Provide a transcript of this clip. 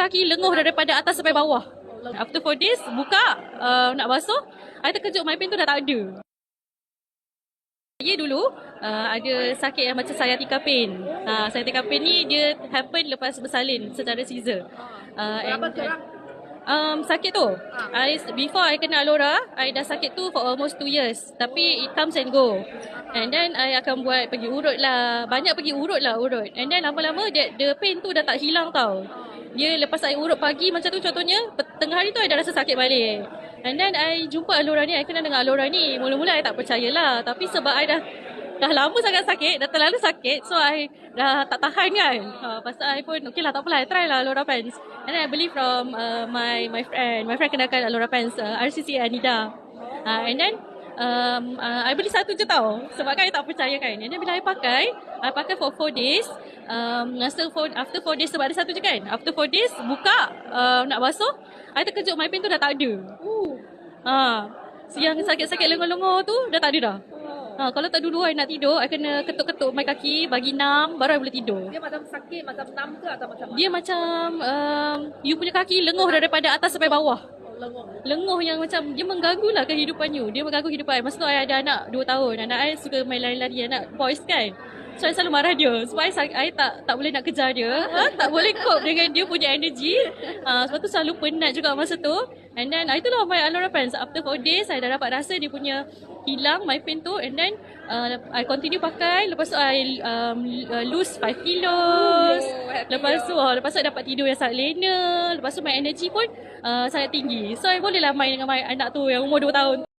kaki lenguh daripada atas sampai bawah. After 4 days, buka, uh, nak basuh, I terkejut my pain tu dah tak ada. Saya dulu uh, ada sakit yang macam sciatica pain. Uh, sciatica pain ni dia happen lepas bersalin secara Caesar. Uh, Berapa and-? Um, sakit tu. I, before I kena Alora, I dah sakit tu for almost 2 years. Tapi it comes and go. And then I akan buat pergi urut lah. Banyak pergi urut lah urut. And then lama-lama the, the pain tu dah tak hilang tau. Dia lepas I urut pagi macam tu contohnya, tengah hari tu I dah rasa sakit balik. And then I jumpa Alora ni, I kenal dengan Alora ni. Mula-mula I tak percayalah. Tapi sebab I dah dah lama sangat sakit, dah terlalu sakit. So I dah tak tahan kan. Ha, pasal I pun, okay lah tak apalah, I try lah Alora Pants. And then I beli from uh, my my friend. My friend kenalkan Alora Pants, uh, RCC Anida. Uh, and then um, uh, I beli satu je tau. Sebab kan I tak percaya kan. And then bila I pakai, I pakai for 4 days. Um, after 4, after 4 days sebab ada satu je kan. After 4 days, buka uh, nak basuh. I terkejut my pain tu dah tak ada. Uh. Ha, yang sakit-sakit lenguh-lenguh tu dah tak ada dah. Ha, kalau tak dulu I nak tidur, I kena ketuk-ketuk my kaki, bagi enam, baru I boleh tidur. Dia macam sakit, macam nam ke atau macam mana? Dia macam um, you punya kaki lenguh daripada atas sampai bawah. lenguh. Lenguh yang macam dia mengganggu lah kehidupan you. Dia mengganggu kehidupan I. Masa tu I ada anak 2 tahun. Anak I suka main lari-lari anak boys kan. So I selalu marah dia sebab I, I tak tak boleh nak kejar dia. Ha? Tak boleh cope dengan dia punya energy. Uh, sebab tu selalu penat juga masa tu. And then uh, itulah my Alora Pants. After 4 days I dah dapat rasa dia punya hilang my pain tu. And then uh, I continue pakai. Lepas tu I um, uh, lose 5 kilos. Happy lepas tu uh, lepas tu I dapat tidur yang sangat lena lepas tu my energy pun uh, sangat tinggi. So I bolehlah main dengan my anak tu yang umur 2 tahun